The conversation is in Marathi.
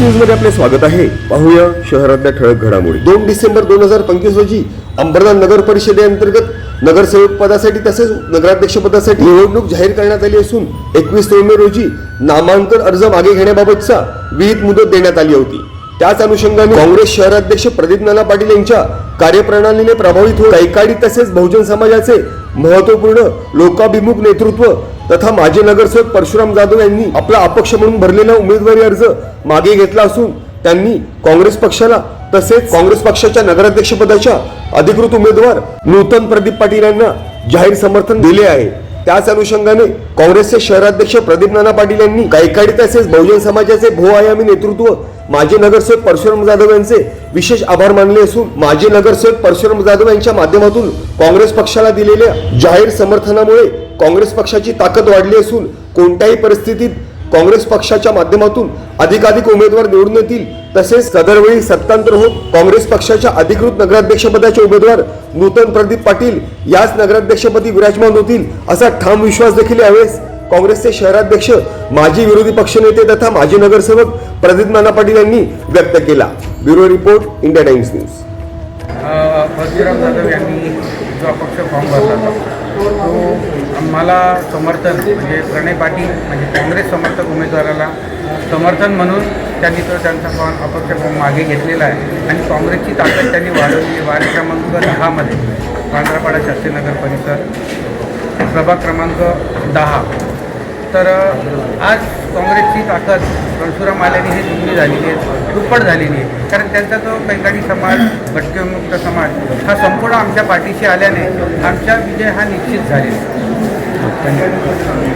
न्यूजमध्ये आपले स्वागत आहे. पाहूया शहरातल्या ठळक घडामोडी. दोन डिसेंबर दोन हजार पंचवीस रोजी अंबरनाथ नगर परिषदेअंतर्गत नगरसेवक पदासाठी तसेच नगराध्यक्ष पदासाठी निवडणूक जाहीर करण्यात आली असून एकवीस नोव्हेंबर रोजी नामांकन अर्ज मागे घेण्याबाबतचा विहित मुदत देण्यात आली होती. त्याच अनुषंगाने काँग्रेस शहराध्यक्ष प्रदीप नाना पाटील यांच्या कार्यप्रणालीने प्रभावित होत कैकाडी तसेच बहुजन समाजाचे महत्त्वपूर्ण लोकाभिमुख नेतृत्व तथा माजी नगरसेवक परशुराम जाधव यांनी आपला अपक्ष म्हणून भरलेला उमेदवारी अर्ज मागे घेतला असून त्यांनी काँग्रेस पक्षाला तसेच काँग्रेस पक्षाच्या नगराध्यक्षपदाच्या अधिकृत उमेदवार नूतन प्रदीप पाटील यांना जाहीर समर्थन दिले आहे. त्याच अनुषंगाने काँग्रेसचे शहराध्यक्ष प्रदीप नाना पाटील यांनी गायकाडी तसेच बहुजन समाजाचे भोआयामी नेतृत्व माजी नगरसेवक परशुराम जाधव यांचे विशेष आभार मानले असून माजी नगरसेवक परशुराम जाधव यांच्या माध्यमातून काँग्रेस पक्षाला दिलेल्या जाहीर समर्थनामुळे काँग्रेस पक्षाची ताकद वाढली असून कोणत्याही परिस्थितीत काँग्रेस पक्षाच्या माध्यमातून अधिकाधिक उमेदवार निवडून येतील. तसेच सदरवेळी सत्तांतर होत काँग्रेस पक्षाच्या अधिकृत नगराध्यक्षपदाचे उमेदवार नूतन प्रदीप पाटील याच नगराध्यक्षपदी विराजमान होतील असा ठाम विश्वास देखील यावेळेस काँग्रेसचे शहराध्यक्ष माजी विरोधी पक्षनेते तथा माजी नगरसेवक प्रदीप नाना पाटील यांनी व्यक्त केला. Bureau report India Times news. Jadhav यांनी जो अपक्ष फॉर्म भरला तो आम्हाला समर्थन म्हणजे प्रणय पाटील म्हणजे काँग्रेस समर्थक उमेदवाराला समर्थन म्हणून त्यांनी तो त्यांचा फॉर्म अपक्ष फॉर्म मागे घेतलेला आहे. आणि काँग्रेसची ताकद त्यांनी वाढवली आहे वार्ड क्रमांक दहामध्ये पांढरापाडा शास्त्रीनगर परिसर प्रभाग क्रमांक दहा. तर आज काँग्रेसची ताकद परशुराम आल्याने ही दुप्पटी झालेली आहे दुप्पट झालेली आहे. कारण त्यांचा जो कैकाडी समाज भटकेमुक्त समाज हा संपूर्ण आमच्या पाठीशी आल्याने आमचा विजय हा निश्चित झालेला आहे. Okay.